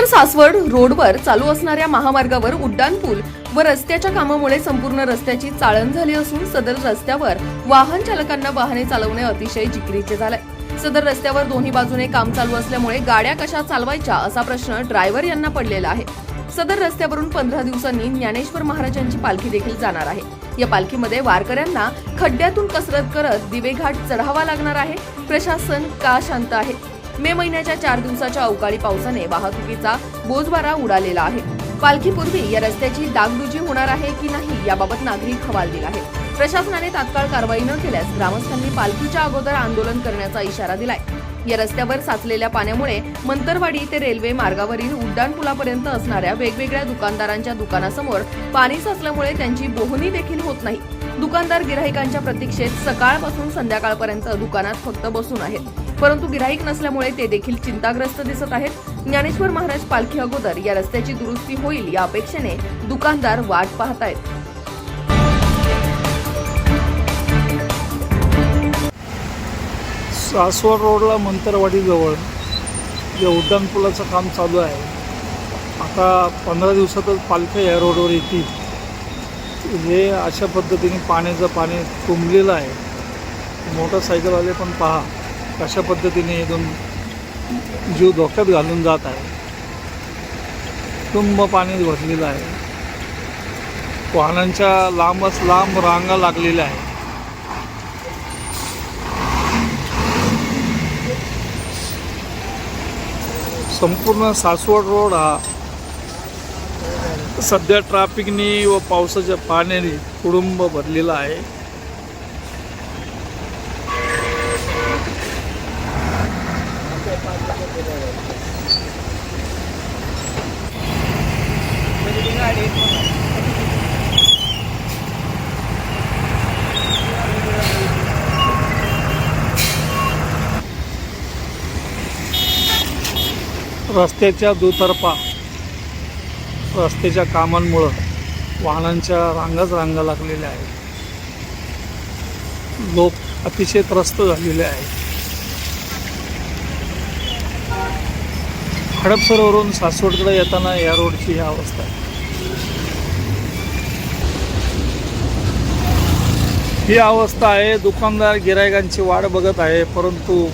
बोईसर सासवड रोडवर चालू असणाऱ्या महामार्गावर उड्डाणपूल व रस्त्याच्या कामामुळे संपूर्ण रस्त्याची चाळण झाली असून सदर रस्त्यावर वाहन चालकांना वाहने चालवणे अतिशय जिकरीचे झालंय. सदर रस्त्यावर दोन्ही बाजूने काम चालू असल्यामुळे गाड्या कशा चालवायच्या असा प्रश्न ड्रायव्हर यांना पडलेला आहे. सदर रस्त्यावरून पंधरा दिवसांनी ज्ञानेश्वर महाराजांची पालखी देखील जाणार आहे. या पालखीमध्ये वारकऱ्यांना खड्ड्यातून कसरत करत दिवेघाट चढावा लागणार आहे. प्रशासन का शांत आहे? मे महिन्याच्या चार दिवसाच्या अवकाळी पावसाने वाहतुकीचा बोजवारा उडालेला आहे. पालखीपूर्वी या रस्त्याची डागडुजी होणार आहे की नाही याबाबत नागरिक हवालदिल आहे. प्रशासनाने तात्काळ कारवाई न केल्यास ग्रामस्थांनी पालखीच्या अगोदर आंदोलन करण्याचा इशारा दिलाय. या रस्त्यावर साचलेल्या पाण्यामुळे मंतरवाडी ते रेल्वे मार्गावरील उड्डाणपुलापर्यंत असणाऱ्या वेगवेगळ्या दुकानदारांच्या दुकानासमोर पाणी साचल्यामुळे त्यांची बोहणी देखील होत नाही. दुकानदार गिराहिकांच्या प्रतीक्षेत सकाळपासून संध्याकाळपर्यंत दुकानात फक्त बसून आहेत. परंतु गिराईक नसल्यामुळे ते देखील चिंताग्रस्त दिसत आहेत. ज्ञानेश्वर महाराज पालखी अगोदर या रस्त्याची दुरुस्ती होईल या अपेक्षेने दुकानदार वाट पाहत आहेत सासवड रोडला मंतरवाडीजवळ जे उड्डाणपुलाचं काम चालू आहे. आता पंधरा दिवसातच पालख्या या रोडवर येतील. हे अशा पद्धतीने पाण्याचं पाणी तुंबलेलं आहे. मोटरसायकलवाले पण पहा. कशा पद्धतीने इथून जीव धोक्यात घालून जात आहे. तुंब पाणी भरलेलं आहे. वाहनांच्या लांबच लांब रांगा लागलेल्या आहेत. संपूर्ण सासवड रोड हा सध्या ट्रॅफिकनी व पावसाच्या पाण्याने कुडुंब भरलेला आहे. रस्त्याच्या दुतर्फा रस्त्याच्या कामांमुळं वाहनांच्या रांगाच रांगा लागलेल्या आहेत. लोक अतिशय त्रस्त झालेले आहेत. हडपसरवरून सासवडकडे येताना या रोडची ही अवस्था आहे. ही अवस्था आहे दुकानदार गिरायकांची वाट बघत आहे परंतु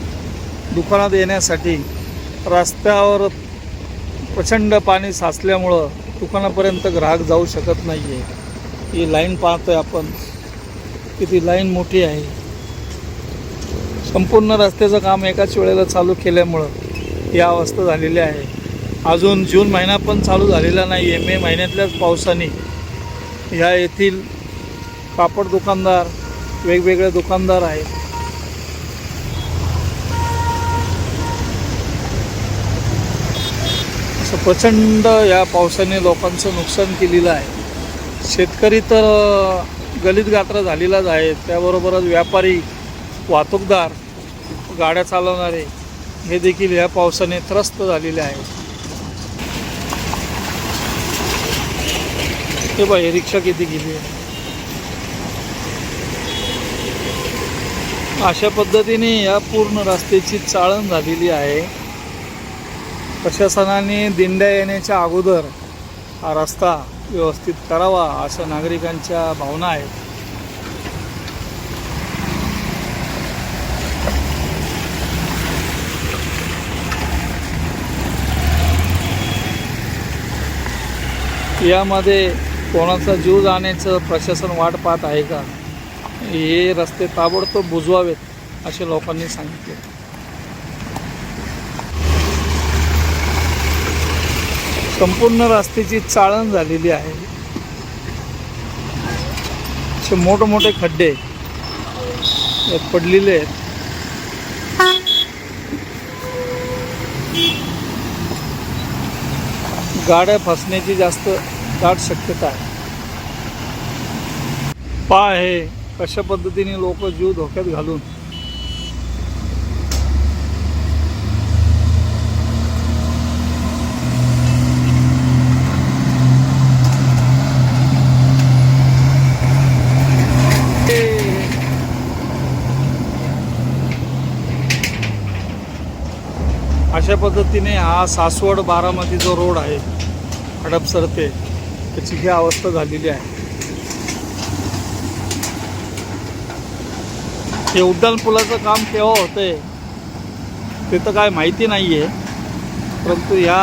दुकानात येण्यासाठी रस्त्यावर प्रचंड पाणी साचल्यामुळं दुकानापर्यंत ग्राहक जाऊ शकत नाही आहे ही लाईन पाहतो आहे आपण. किती लाईन मोठी आहे. संपूर्ण रस्त्याचं काम एकाच वेळेला चालू केल्यामुळं ही अवस्था झालेली आहे. अजून जून महिना पण चालू झालेला नाही आहे मे महिन्यातल्याच पावसाने ह्या येथील कापड दुकानदार वेगवेगळे दुकानदार आहेत. प्रचंड या पावसाने लोकांचं नुकसान केलेलं आहे. शेतकरी तर गलित गात्र झालेलाच आहे. त्याबरोबरच व्यापारी वाहतूकदार गाड्या चालवणारे हे देखील या पावसाने त्रस्त झालेले आहेत हे बाई हे रिक्षा किती गेली आहे. अशा पद्धतीने या पूर्ण रस्त्याची चाळण झालेली आहे. प्रशासनाने दिंड्या येण्याच्या अगोदर हा रस्ता व्यवस्थित करावा अशा नागरिकांच्या भावना आहेत. यामध्ये कोणाचा जीव जाण्याचं प्रशासन वाट पाहत आहे का? हे रस्ते ताबडतोब बुजवावेत असे लोकांनी सांगितले. संपूर्ण रस्त्याची चाळण झालेली आहे. असे मोठमोठे खड्डे यात पडलेले आहेत. गाड्या फसण्याची जास्त दाट शक्यता आहे. पा आहे कशा पद्धतीने लोक जीव धोक्यात घालून अशा पद्धतीने हा सासवड बारामती जो रोड आहे हडपसर ते त्याची ही अवस्था झालेली आहे. हे उड्डाण पुलाचं काम केव्हा होतंय ते तर काय माहिती नाही आहे परंतु या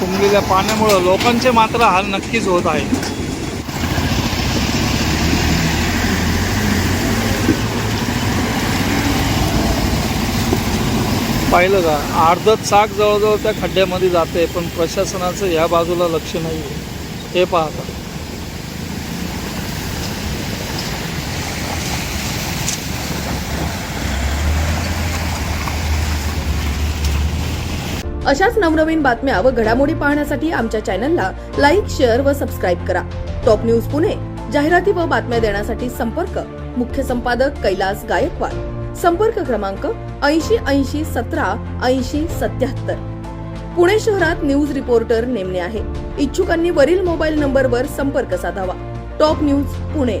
तुंबलेल्या पाण्यामुळं लोकांचे मात्र हाल नक्कीच होत आहे पाहिलं का? अर्धत चाक जवळजवळ त्या खड्ड्यामध्ये जाते पण प्रशासनाचं ह्या बाजूला लक्ष नाही आहे. हे पाहता अशाच नवनवीन बातम्या व घडामोडी पाहण्यासाठी आमच्या चॅनलला लाईक शेअर व सबस्क्राईब करा. टॉप न्यूज पुणे जाहिराती व बातम्या देण्यासाठी संपर्क. मुख्य संपादक कैलास गायकवाड. संपर्क क्रमांक ऐंशी ऐंशी सतरा ऐंशी सत्याहत्तर. पुणे शहरात न्यूज रिपोर्टर नेमणे आहे. इच्छुकांनी वरील मोबाईल नंबरवर संपर्क साधावा. Top news Pune.